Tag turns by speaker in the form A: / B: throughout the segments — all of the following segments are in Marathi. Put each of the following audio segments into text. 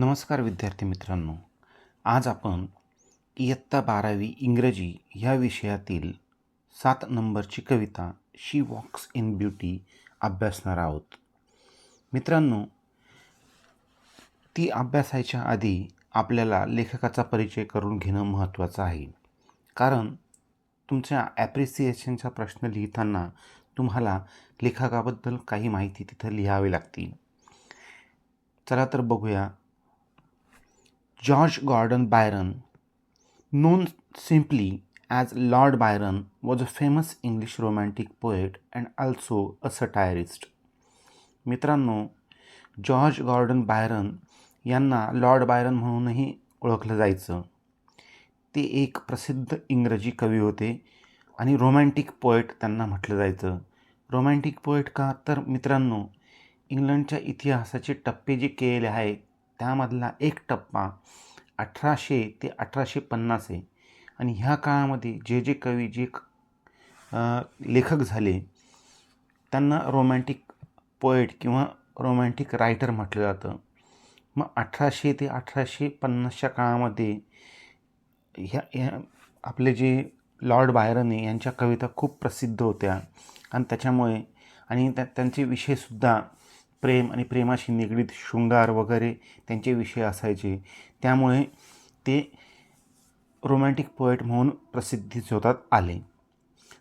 A: नमस्कार विद्यार्थी मित्रांनो. आज आपण इयत्ता बारावी इंग्रजी ह्या विषयातील सात नंबरची कविता शी वॉक्स इन ब्युटी अभ्यासणार आहोत. मित्रांनो ती अभ्यासायच्या आधी आपल्याला लेखकाचा परिचय करून घेणं महत्त्वाचं आहे. कारण तुमच्या ॲप्रिसिएशनचा प्रश्न लिहिताना तुम्हाला लेखकाबद्दल काही माहिती तिथं लिहावी लागतील. चला तर बघूया George Gordon Byron, known simply as Lord Byron, was a famous English romantic poet and also a satirist. मित्रांनो जॉर्ज गॉर्डन बायरन यांना लॉर्ड बायरन म्हणूनही ओळखलं जायचं. ते एक प्रसिद्ध इंग्रजी कवी होते आणि रोमॅन्टिक पोएट त्यांना म्हटलं जायचं. रोमॅन्टिक पोएट का? तर मित्रांनो इंग्लंडच्या इतिहासाचे टप्पे जे केलेले आहेत त्यामधला एक टप्पा अठराशे ते अठराशे पन्नास आहे. आणि ह्या काळामध्ये जे जे कवी जे लेखक झाले त्यांना रोमॅन्टिक पोएट किंवा रोमॅन्टिक रायटर म्हटलं जातं. मग अठराशे ते अठराशे पन्नासच्या काळामध्ये ह्या ह्या आपले जे लॉर्ड बायरन आहे यांच्या कविता खूप प्रसिद्ध होत्या. आणि त्याच्यामुळे आणि त्या त्यांचे विषयसुद्धा प्रेम आणि प्रेमाशी निगडीत शृंगार वगैरे त्यांचे विषय असायचे. त्यामुळे ते रोमॅन्टिक पोएट म्हणून प्रसिद्धीच होतात आले.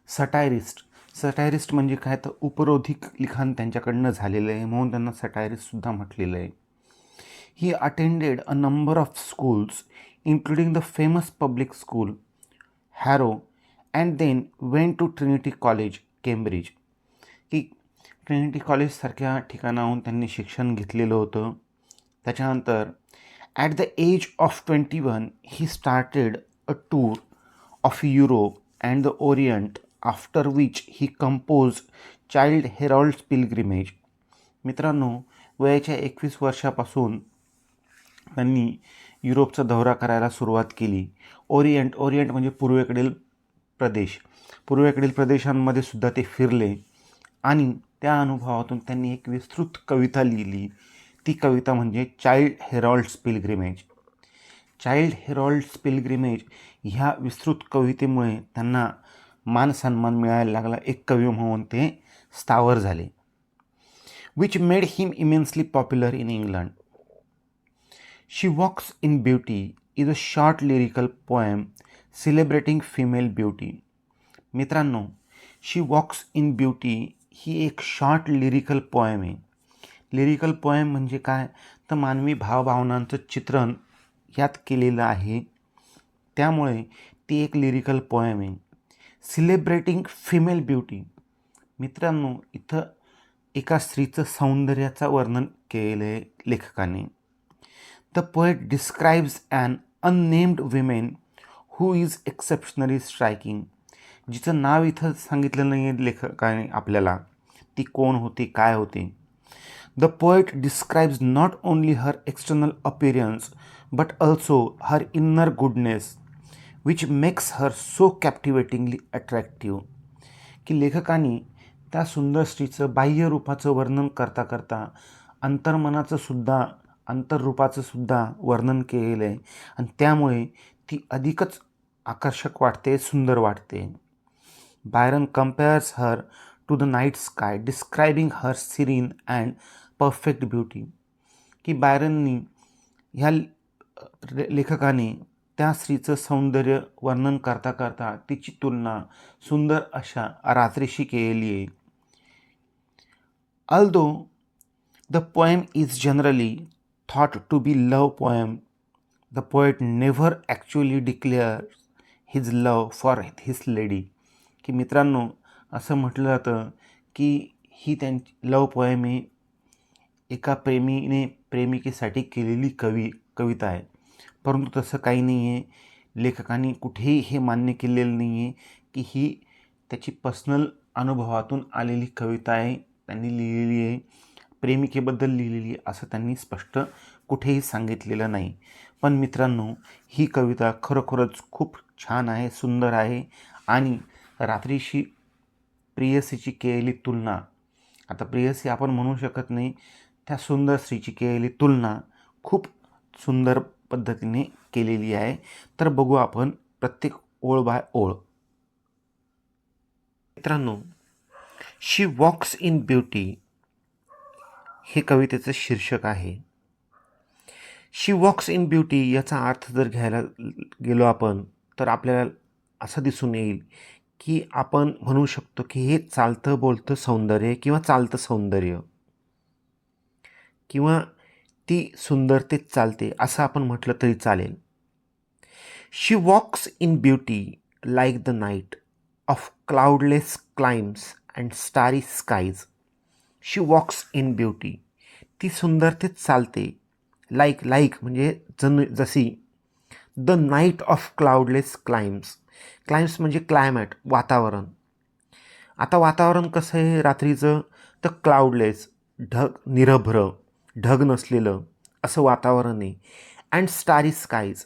A: सटायरिस्ट सटायरिस्ट म्हणजे काय? तर उपरोधिक लिखाण त्यांच्याकडनं झालेलं आहे म्हणून त्यांना सटायरिस्टसुद्धा म्हटलेलं आहे. He attended a number of schools including the famous public school Harrow and then went to Trinity College Cambridge की ट्रिनिटी कॉलेजसारख्या ठिकाणाहून त्यांनी शिक्षण घेतलेलं होतं. त्याच्यानंतर at the age of twenty one he started a tour of Europe and the Orient after which he compose Childe Harold pilgrimage मित्रांनो वयाच्या एकवीस वर्षापासून त्यांनी युरोपचा दौरा करायला सुरुवात केली. ओरिएंट ओरिएंट म्हणजे पूर्वेकडील प्रदेश. पूर्वेकडील प्रदेशांमध्ये सुद्धा ते फिरले. आणि त्या अनुभवातून त्यांनी एक विस्तृत कविता लिहिली. ती कविता म्हणजे Childe Harold's Pilgrimage. Childe Harold's Pilgrimage ह्या विस्तृत कवितेमुळे त्यांना मान सन्मान मिळायला लागला. एक कवी म्हणून ते स्थावर झाले. Which made him immensely popular in England she walks in beauty is a short lyrical poem celebrating female beauty मित्रांनो शी वॉक्स इन ब्युटी ही एक शॉर्ट लिरिकल पोएम आहे. लिरिकल पोएम म्हणजे काय? तर मानवी भावभावनांचं चित्रण यात केलेलं आहे. त्यामुळे ती एक लिरिकल पोएम आहे. सिलेब्रेटिंग फिमेल ब्युटी मित्रांनो इथं एका स्त्रीचं सौंदर्याचं वर्णन केलेलं आहे लेखकाने. The poet describes an unnamed women who is exceptionally striking जिचं नाव इथं सांगितलं नाही आहे लेखकाने आपल्याला. ती कोण होती काय होती? The poet describes not only her external appearance but also her inner goodness which makes her so captivatingly attractive की लेखकाने त्या सुंदर स्त्रीचं बाह्य रूपाचं वर्णन करता करता अंतर्मनाचं सुद्धा अंतर्रूपाचं सुद्धा वर्णन केलेलं आहे. आणि त्यामुळे ती अधिकच आकर्षक वाटते सुंदर वाटते. Byron compares her to the night sky describing her serene and perfect beauty की बायरननी ह्या लेखकाने त्या स्त्रीचं सौंदर्य वर्णन करता करता तिची तुलना सुंदर अशा रात्रीशी केलेली आहे. Although the poem is generally thought to be love poem the poet never actually declare his love for his lady की मित्रांनो असं म्हटलं जातं की ही त्यांची लव पोएम ही एका प्रेमीने प्रेमिकेसाठी केलेली कवी कविता आहे. परंतु तसं काही नाही आहे लेखकाने कुठेही हे मान्य केलेलं नाही आहे की ही त्याची पर्सनल अनुभवातून आलेली कविता आहे त्यांनी लिहिलेली आहे. प्रेमिकेबद्दल लिहिलेली आहे असं त्यांनी स्पष्ट कुठेही सांगितलेलं नाही. पण मित्रांनो ही कविता खरोखरच खूप छान आहे सुंदर आहे आणि रात्रीशी प्रियसीची केलेली तुलना. आता प्रियसी आपण म्हणू शकत नाही त्या सुंदर स्त्रीची केलेली तुलना खूप सुंदर पद्धतीने केलेली आहे. तर बघू आपण प्रत्येक ओळ बाय ओळ. मित्रांनो शी वॉक्स इन ब्युटी हे कवितेचं शीर्षक आहे. शी वॉक्स इन ब्युटी याचा अर्थ जर घ्यायला गेलो आपण तर आपल्याला असं दिसून येईल की आपण म्हणू शकतो की हे चालतं बोलतं सौंदर्य किंवा चालतं सौंदर्य. किंवा ती सुंदरतेत चालते असं आपण म्हटलं तरी चालेल. She walks in beauty like the night of cloudless climes and starry skies she walks in beauty ती सुंदरतेत चालते. लाईक लाईक म्हणजे जन जशी the night of cloudless climes climes म्हणजे क्लायमॅट वातावरण. आता वातावरण कसं आहे रात्रीचं? तर क्लाउडलेस ढग निरभ्र ढग नसलेलं असं वातावरण आहे. अँड स्टारी स्कायज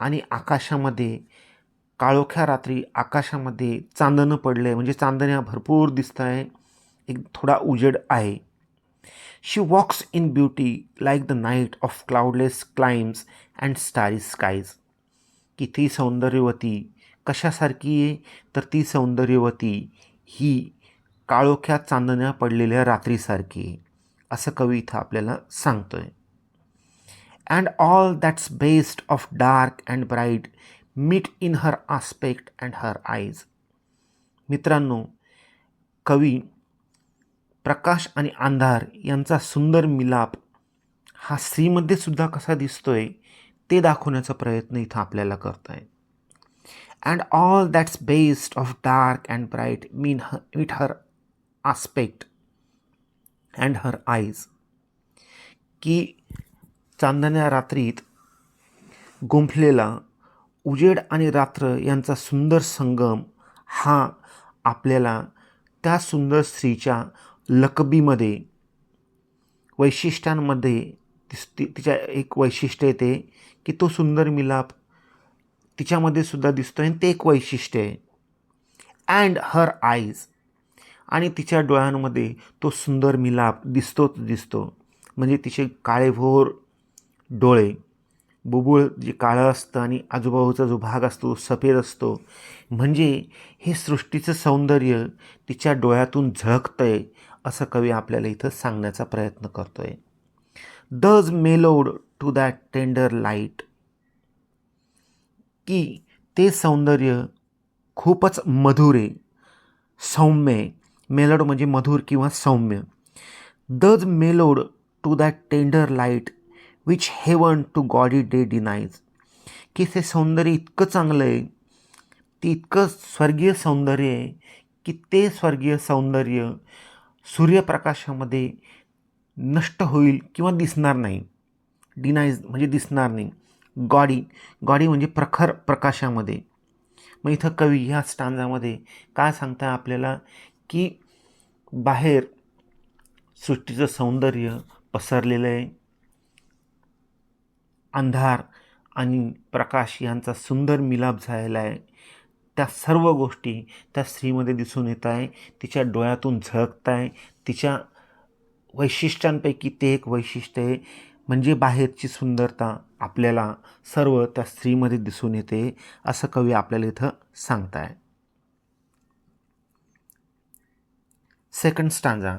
A: आणि आकाशामध्ये काळोख्या रात्री आकाशामध्ये चांदणं पडलं आहे म्हणजे चांदण्या भरपूर दिसत आहे एक थोडा उजेड आहे. She walks in beauty like the night of cloudless climes and starry skies. की ती सौंदर्यवती कशासारखी आहे? तर ती सौंदर्यवती ही काळोख्या चांदण्या पडलेल्या रात्रीसारखी आहे असं कवी इथं आपल्याला सांगतो आहे and all that's best of dark and bright meet in her aspect and her eyes मित्रांनो कवी प्रकाश आणि अंधार यांचा सुंदर मिलाप हा स्त्रीमध्ये सुद्धा कसा दिसतोय ते दाखवण्याचा प्रयत्न इथं आपल्याला करता येईल and all that's best of dark and bright mean uh meet her aspect and her eyes की चांदण्या रात्रीत गुंफलेला उजेड आणि रात्र यांचा सुंदर संगम हा आपल्याला त्या सुंदर स्त्रीच्या लकबीमध्ये वैशिष्ट्यांमध्ये तिस ती तिच्या एक वैशिष्ट्य येते की तो सुंदर मिलाप तिच्यामध्ये सुद्धा दिसतो आणि ते एक वैशिष्ट्य आहे. अँड हर आईज आणि तिच्या डोळ्यांमध्ये तो सुंदर मिलाप दिसतोच दिसतो. म्हणजे तिचे काळेभोर डोळे बुबुळ जे काळं असतं आणि आजूबाजूचा जो भाग असतो सफेद असतो म्हणजे हे सृष्टीचं सौंदर्य तिच्या डोळ्यातून झळकतं आहे असं कवी आपल्याला इथं सांगण्याचा प्रयत्न करतो आहे thus mellowed to that tender light की ते सौंदर्य खूपच मधुर आहे. सौम्य मेलोड म्हणजे मधुर किंवा सौम्य. Thus mellowed to that tender light which heaven to gaudy day denies की ते सौंदर्य इतकं चांगलं आहे. ते इतकं स्वर्गीय सौंदर्य आहे की ते स्वर्गीय सौंदर्य सूर्यप्रकाशामध्ये नष्ट होईल किंवा दिसणार नाही. डिनाईज म्हणजे दिसणार नाही. गॉडी गॉडी म्हणजे प्रखर प्रकाशामध्ये. मग इथं कवी ह्या स्टांजामध्ये काय सांगता आपल्याला? की बाहेर सृष्टीचं सौंदर्य पसरलेलं आहे. अंधार आणि प्रकाश यांचा सुंदर मिलाप झालेला आहे. त्या सर्व गोष्टी त्या स्त्रीमध्ये दिसून येत आहे. तिच्या डोळ्यातून झळकत आहे. तिच्या वैशिष्ट्यांपैकी ते एक वैशिष्ट्य आहे. म्हणजे बाहेरची सुंदरता आपल्याला सर्व त्या स्त्रीमध्ये दिसून येते असं कवी आपल्याला इथं सांगत आहे second stanza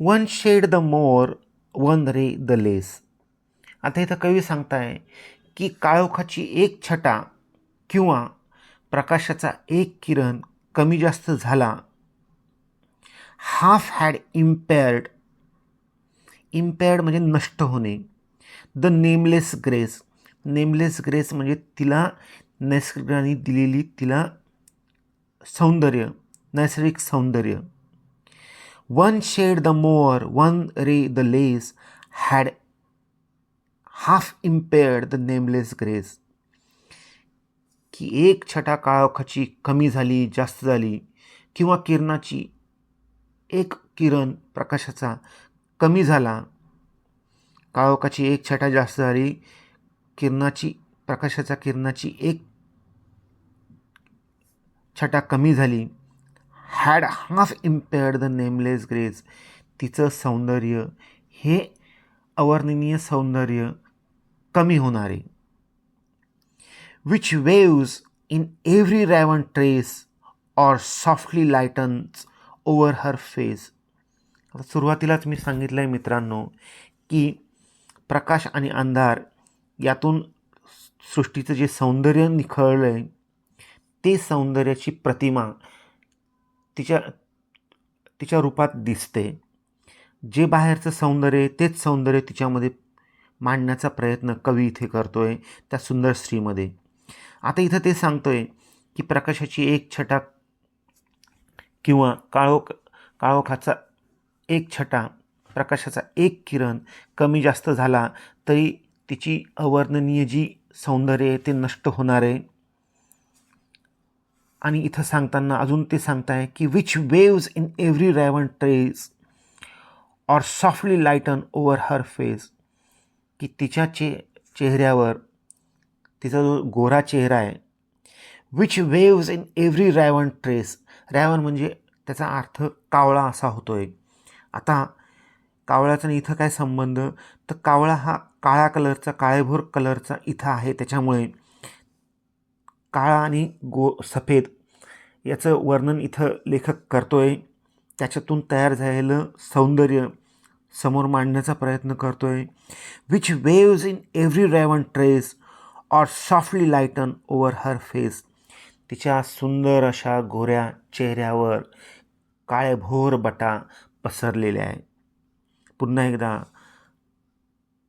A: one shade the more one ray the less आता इथं कवी सांगताय की काळोखाची एक छटा किंवा प्रकाशाचा एक किरण कमी जास्त झाला. हाफ हॅड इम्पेअर्ड इम्पेअर्ड म्हणजे नष्ट होणे. The nameless grace nameless grace म्हणजे तिला नैसर्गिकाने दिलेली तिला सौंदर्य नैसर्गिक सौंदर्य. One shade the more one ray the less had half impaired the nameless grace की एक छटा काळोखाची कमी झाली जास्त झाली किंवा किरणाची एक किरण प्रकाशाचा कमी झाला. काळोखाची एक छटा जास्त झाली किरणाची प्रकाशाच्या किरणाची एक छटा कमी झाली. Had half impaired the nameless grace तिचं सौंदर्य हे अवर्णनीय सौंदर्य कमी होणारे. Which waves in every raven tress or softly lightens over her face. आता सुरुवातीलाच मी सांगितलं आहे मित्रांनो की प्रकाश आणि अंधार यातून सृष्टीचं जे सौंदर्य निखळलं आहे ते सौंदर्याची प्रतिमा तिच्या तिच्या रूपात दिसते. जे बाहेरचं सौंदर्य आहे तेच सौंदर्य तिच्यामध्ये मांडण्याचा प्रयत्न कवी इथे करतो आहे त्या सुंदर स्त्रीमध्ये. आता इथं ते सांगतो आहे की प्रकाशाची एक छटा किंवा काळोख काळोखाचा एक छटा प्रकाशाचा एक किरण कमी जास्त झाला तरी तिची अवर्णनीय जी सौंदर्य आहे ते नष्ट होणार आहे. आणि इथं सांगताना अजून ते सांगताय की which waves in every raven tress or softly lighten over her face की तिच्या चे चेहऱ्यावर तिचा जो गोरा चेहरा आहे which waves in every raven tress raven म्हणजे त्याचा अर्थ कावळा असा होतो आहे आता कावळ्याचा आणि इथं काय संबंध? तर कावळा हा काळ्या कलरचा काळेभोर कलरचा इथं आहे त्याच्यामुळे. काळा आणि गो सफेद याचं वर्णन इथं लेखक करतो आहे त्याच्यातून तयार झालेलं सौंदर्य समोर मांडण्याचा प्रयत्न करतो आहे which waves in every raven tress or softly lighten over her face तिच्या सुंदर अशा गोऱ्या चेहऱ्यावर काळेभोर बटा पसरलेल्या आहे पुन्हा एकदा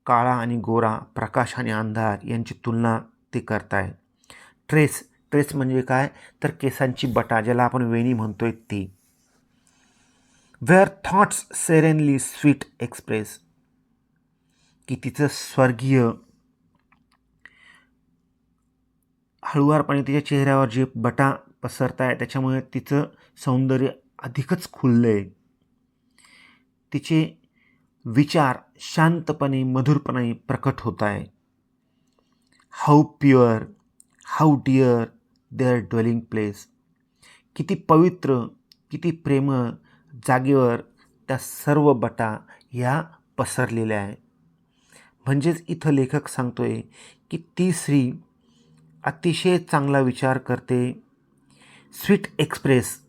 A: काळा आणि गोरा प्रकाश आणि अंधार यांची तुलना ते करताय ट्रेस ट्रेस म्हणजे काय? तर केसांची बटा ज्याला आपण वेणी म्हणतोय ती. Where thoughts serenely sweet express की तिचं स्वर्गीय हळुवारपणे तिच्या चेहऱ्यावर जे बटा पसरत आहे त्याच्यामुळे तिचं सौंदर्य अधिकच खुललं आहे तिचे विचार शांतपणे मधुरपणे प्रकट होत आहे how pure how dear their dwelling place किती पवित्र किती प्रेमळ जागेवर त्या सर्व बटा ह्या पसरलेल्या आहे म्हणजेच इथं लेखक सांगतोय की ती स्त्री अतिशय चांगला विचार करते. Sweet express.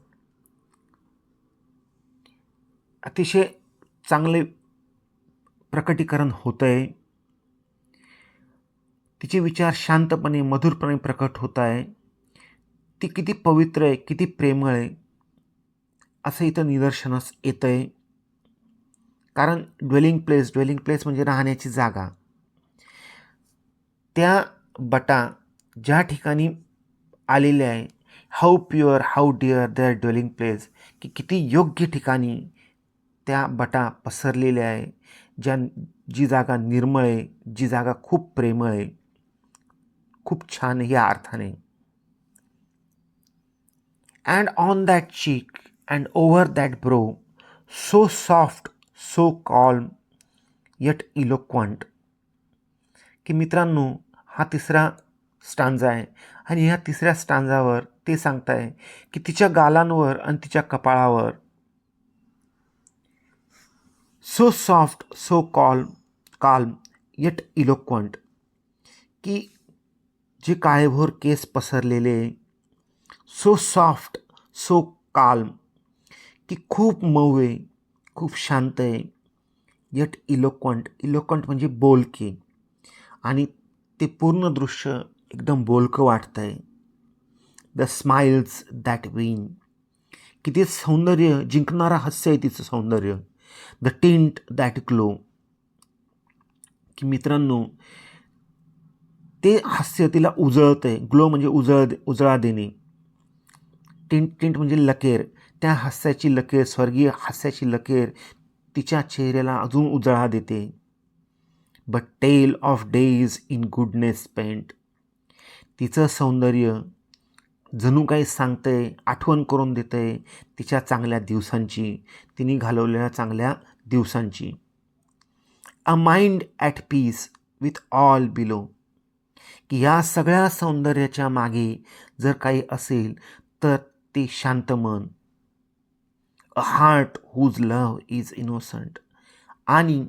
A: अतिशय चांगले प्रकटीकरण होतं आहे तिचे विचार शांतपणे मधुरपणे प्रकट होत आहे ती किती पवित्र आहे किती प्रेमळ आहे असं इथं निदर्शनास येतं आहे कारण ड्वेलिंग प्लेस ड्वेलिंग प्लेस म्हणजे राहण्याची जागा. त्या बटा ज्या ठिकाणी आलेले आहे how pure how dear their dwelling place की किती योग्य ठिकाणी त्या बटा पसरलेल्या आहे ज्या जी जागा निर्मळ आहे जी जागा खूप प्रेमळ आहे खूप छान या अर्थाने. And on that cheek and over that brow so soft so calm yet eloquent की मित्रांनो हा तिसरा स्टांजा आहे. आणि ह्या तिसऱ्या स्टांजावर ते सांगताय की तिच्या गालांवर आणि तिच्या कपाळावर so soft so calm calm yet eloquent की जे काळेभोर केस पसरलेले सो सॉफ्ट सो काल्म की खूप मऊ आहे खूप शांत आहे यट इलोक्वंट इलोक्वंट म्हणजे बोलके. आणि ते पूर्ण दृश्य एकदम बोलकं वाटतं आहे द स्माइल्स दॅट विन किती सौंदर्य जिंकणारा हास्य आहे तिचं सौंदर्य. द टिंट दॅट ग्लो की मित्रांनो ते हास्य तिला उजळतं आहे ग्लो म्हणजे उजळ उजळा देणे. टिंट टिंट म्हणजे लकेर. त्या हास्याची लकेर स्वर्गीय हास्याची लकेर तिच्या चेहऱ्याला अजून उजळा देते. But tell of days in goodness spent तिचं सौंदर्य जणू काही सांगतं आहे आठवण करून देतं आहे तिच्या चांगल्या दिवसांची तिने घालवलेल्या चांगल्या दिवसांची. A mind at peace with all below की या सगळ्या सौंदर्याच्या मागे जर काही असेल तर ते शांत मन. A heart whose love is innocent आणि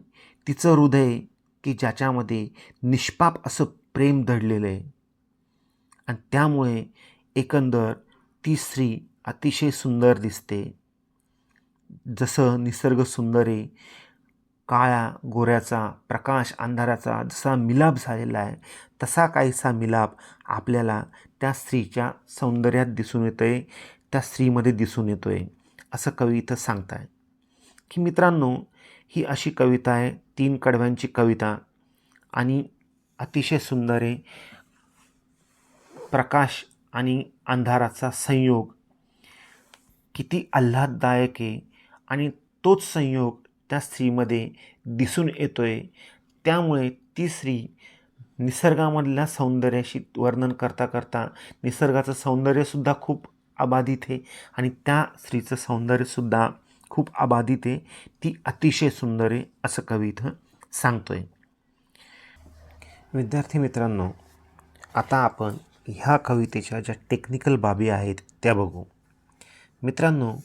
A: तिचं हृदय की ज्याच्यामध्ये निष्पाप असं प्रेम दडलेलं आहे. आणि त्यामुळे एकंदर ती स्त्री अतिशय सुंदर दिसते. जसं निसर्ग सुंदर आहे काळ्या गोऱ्याचा प्रकाश अंधाराचा जसा मिलाप झालेला आहे तसा काहीसा मिलाप आपल्याला त्या स्त्रीच्या सौंदर्यात दिसून येतो आहे त्या स्त्रीमध्ये दिसून येतो आहे असं कवी इथं सांगताय. की मित्रांनो ही अशी कविता आहे तीन कडव्यांची कविता आणि अतिशय सुंदर आहे. प्रकाश आणि अंधाराचा संयोग. किती आल्हाददायक आहे. आणि तोच संयोग त्या स्त्रीमध्ये दिसून येतो आहे त्यामुळे ती स्त्री निसर्गामधल्या सौंदर्याशी वर्णन करता करता निसर्गाचं सौंदर्यसुद्धा खूप अबाधित आहे. आणि त्या स्त्रीचं सौंदर्यसुद्धा खूप अबाधित आहे. ती अतिशय सुंदर आहे असं कवी इथं सांगतो आहे विद्यार्थी मित्रांनो आता आपण ह्या कवितेच्या ज्या टेक्निकल बाबी आहेत त्या बघू. मित्रांनो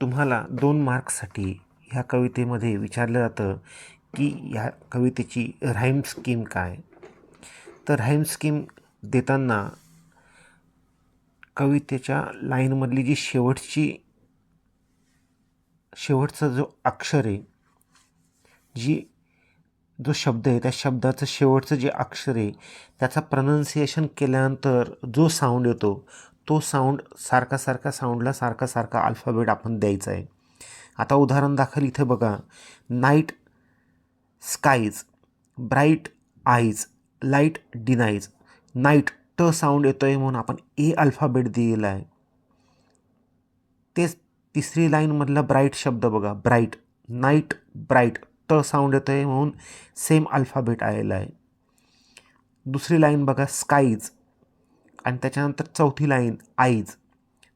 A: तुम्हाला दोन मार्क्ससाठी ह्या कवितेमध्ये विचारलं जातं की ह्या कवितेची राईम स्कीम काय? तर राईम स्कीम देताना कवितेच्या लाईनमधली जी शेवटची शेवटचा जो अक्षर आहे जी जो शब्द आहे त्या शब्दाचं शेवटचं जे अक्षर आहे त्याचा प्रनन्सिएशन केल्यानंतर जो साऊंड येतो तो साऊंड सारखा सारखा साऊंडला सारखा सारखा अल्फाबेट आपण द्यायचा आहे. आता उदाहरण दाखल इथे बघा. Night skies bright eyes light denies night t sound येतो आहे म्हणून आपण ए अल्फाबेट दिलेला आहे. तेच तिसरी लाईनमधला ब्राईट शब्द बघा. Bright night bright t sound येतो आहे म्हणून सेम अल्फाबेट आलेला आहे. दुसरी लाईन बघा स्काईज आणि त्याच्यानंतर चौथी line eyes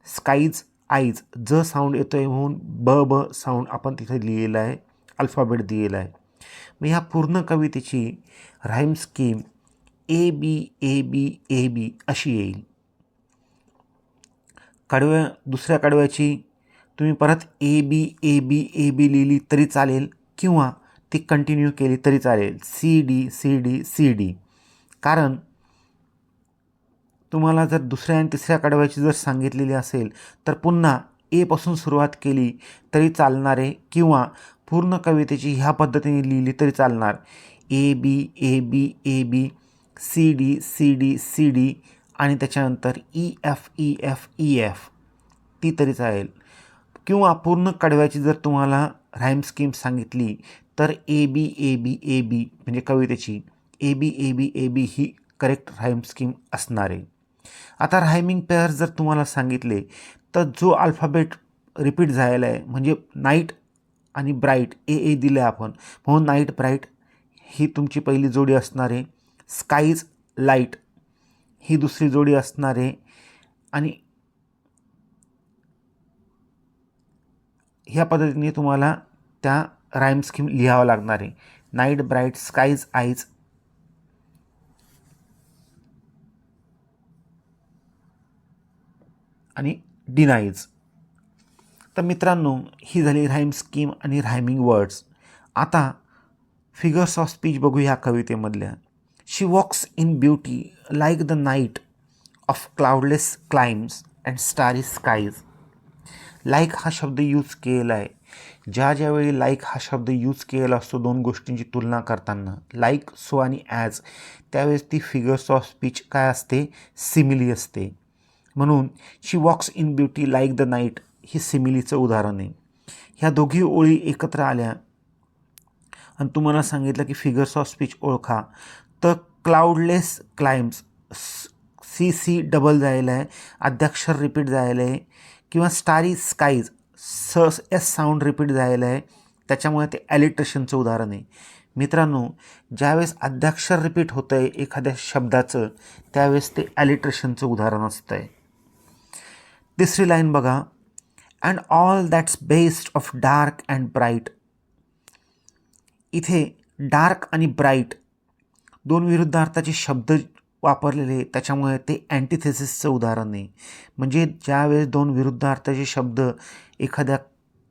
A: skies eyes z sound येतो आहे म्हणून ब ब साऊंड आपण तिथे लिहिलेलं आहे अल्फाबेट दिलेला आहे. मग ह्या पूर्ण कवितेची rhyme scheme A B A B A बी अशी येईल. कडव्या दुसऱ्या कडव्याची तुम्ही परत ए बी ए बी ए बी लिहिली तरी चालेल किंवा ती कंटिन्यू केली तरी चालेल. C D C D C D कारण तुम्हाला जर दुसऱ्या आणि तिसऱ्या कडव्याची जर सांगितलेली असेल तर पुन्हा एपासून सुरुवात केली तरी चालणारे किंवा पूर्ण कवितेची ह्या पद्धतीने लिहिली तरी चालणार. A B A B A B C D C D C D आणि त्याच्यानंतर E F E F E F ती तरी चालेल. किंवा पूर्ण कडव्याची जर तुम्हाला राईम स्कीम सांगितली तर ए B A B A B म्हणजे कवितेची. A B A B A B he correct rhyme scheme असणार. आहे आता रायमिंग पेअर जर तुम्हाला सांगितले तर जो अल्फाबेट रिपीट झालेला आहे म्हणजे नाईट आणि ब्राईट ए ए दिलं आहे आपण. म्हणून नाईट ब्राईट ही तुमची पहिली जोडी असणार. आहे स्काईज लाइट ही दुसरी जोडी असणार. आहे आणि ह्या पद्धतीने तुम्हाला त्या राईम स्कीम लिहावं लागणार आहे. Night bright skies eyes. आणि डिनाईज. तर मित्रांनो ही झाली राईम स्कीम आणि रायमिंग वर्ड्स. आता फिगर्स ऑफ स्पीच बघू ह्या कवितेमधल्या. She walks in beauty like the night of cloudless climes and starry skies like हा शब्द यूज केलेला आहे ज्या ज्यावेळी लाईक हा शब्द यूज केलेला असतो दोन गोष्टींची तुलना करताना लाईक सो आणि ॲज त्यावेळेस ती फिगर्स ऑफ स्पीच काय असते? सिमिली असते. म्हणून she walks in beauty like the night ही सिमिलीचं उदाहरण आहे. ह्या दोघी ओळी एकत्र आल्या आणि तुम्हाला सांगितलं की फिगर्स ऑफ स्पीच ओळखा. तर cloudless climes C C double जायला आहे अध्याक्षर रिपीट जायला आहे किंवा starry skies s S sound repeat झालेलं आहे. त्याच्यामुळे ते ॲलिट्रेशनचं उदाहरण आहे. मित्रांनो ज्यावेळेस अध्याक्षर रिपीट होतं आहे एखाद्या शब्दाचं त्यावेळेस ते ॲलिट्रेशनचं उदाहरण असतं आहे तिसरी लाईन बघा. And all that's best of dark and bright इथे डार्क आणि ब्राईट दोन विरुद्धार्थाचे शब्द वापरलेले त्याच्यामुळे ते अँटीथेसिसचं उदाहरण आहे. म्हणजे ज्यावेळेस दोन विरुद्धार्थाचे शब्द एखाद्या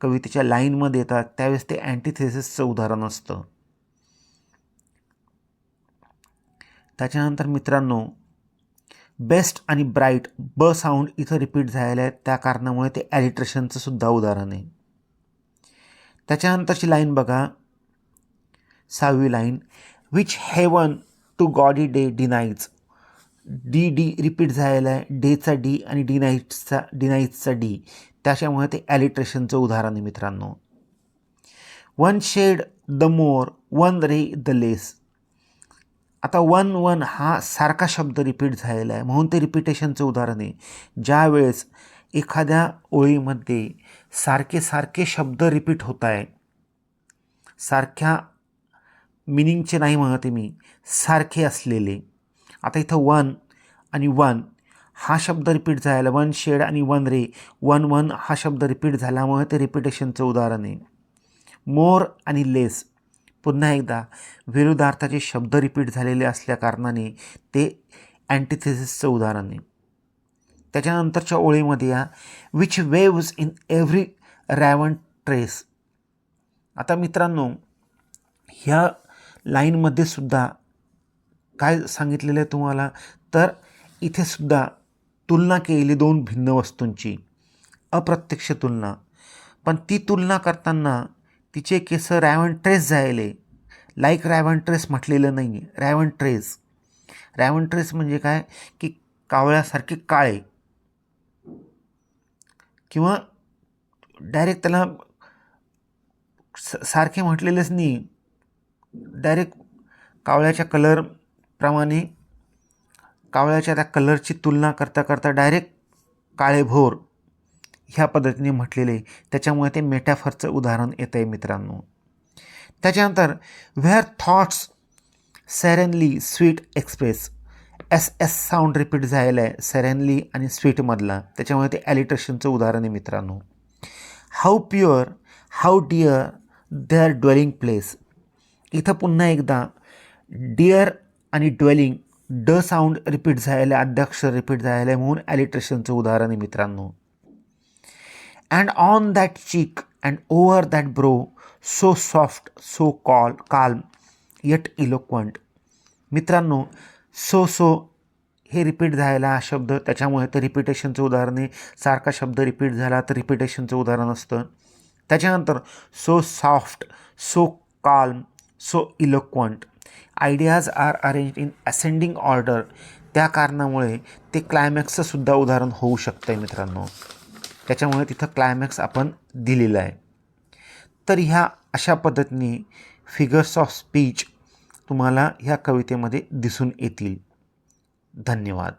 A: कवितेच्या लाईनमध्ये येतात त्यावेळेस ते अँटीथेसिसचं उदाहरण असतं. त्याच्यानंतर मित्रांनो बेस्ट आणि ब्राईट ब साऊंड इथं रिपीट झालेलं आहे त्या कारणामुळे ते ॲलिट्रेशनचं सुद्धा उदाहरण आहे. त्याच्यानंतरची लाईन बघा. सहावी line which heaven to gaudy day denies D D repeat झालेला आहे. डेचा डी आणि डी नाईट्सचा डी नाईट्सचा डी त्याच्यामुळे ते ॲलिट्रेशनचं उदाहरण आहे मित्रांनो. One shade the more one ray the less आता वन वन हा सारखा शब्द रिपीट झालेला आहे. म्हणून ते रिपिटेशनचं उदाहरण आहे. ज्यावेळेस एखाद्या ओळीमध्ये सारखे सारखे शब्द रिपीट होत आहे. सारख्या मिनिंगचे नाही म्हणते मी. सारखे असलेले. आता इथं वन आणि वन हा शब्द रिपीट झाला वन शेड आणि वन रे. वन वन हा शब्द रिपीट झाल्यामुळे ते रिपिटेशनचं उदाहरण आहे. मोर आणि लेस. पुन्हा एकदा विरुद्धार्थाचे शब्द रिपीट झालेले असल्या कारणाने ते अँटिथेसिसचं उदाहरण आहे. त्याच्यानंतरच्या ओळीमध्ये या which waves in every raven tress आता मित्रांनो ह्या लाईनमध्ये सुद्धा काय सांगितलेलं आहे तुम्हाला? तर इथे सुद्धा तुलना केलेली दोन भिन्न वस्तूंची अप्रत्यक्ष तुलना. पण ती तुलना करताना तिचे केस रॅवन ट्रेस जायले लाईक रॅवन ट्रेस म्हटलेलं नाही आहे रॅवन ट्रेस. रॅवन ट्रेस म्हणजे काय? की कावळ्यासारखे काळे. किंवा डायरेक्ट त्याला स सारखे म्हटलेलेच नाही. डायरेक्ट कावळ्याच्या प्रमाणे कावळ्याच्या त्या कलरची तुलना करता करता डायरेक्ट काळेभोर ह्या पद्धतीने म्हटलेले त्याच्यामुळे ते मेटॅफरचं उदाहरण येतं आहे मित्रांनो. त्याच्यानंतर where thoughts serenely sweet express S S sound repeat झालेला आहे सेरेनली आणि स्वीटमधला त्याच्यामुळे ते ॲलिट्रेशनचं उदाहरण आहे मित्रांनो. How pure how dear their dwelling place इथं पुन्हा एकदा डिअर आणि ड्वेलिंग ड साऊंड रिपीट झालेलं आहे अध्यक्षर रिपीट झालेलं आहे म्हणून ॲलिट्रेशनचं उदाहरण आहे मित्रांनो. And on that cheek and over that brow so soft so call calm yet eloquent मित्रांनो सो सो हे रिपीट झालेला हा शब्द त्याच्यामुळे तर रिपिटेशनचं उदाहरण आहे. सारखा शब्द रिपीट झाला तर रिपिटेशनचं उदाहरण असतं. त्याच्यानंतर so soft so calm so eloquent ideas are arrange in ascending order. त्या कारणामुळे ते क्लायमॅक्सचंसुद्धा उदाहरण होऊ शकतं आहे मित्रांनो. त्याच्यामुळे तिथं क्लायमॅक्स आपण दिलेलं आहे. तर ह्या अशा पद्धतीने फिगर्स ऑफ स्पीच तुम्हाला ह्या कवितेमध्ये दिसून येतील. धन्यवाद.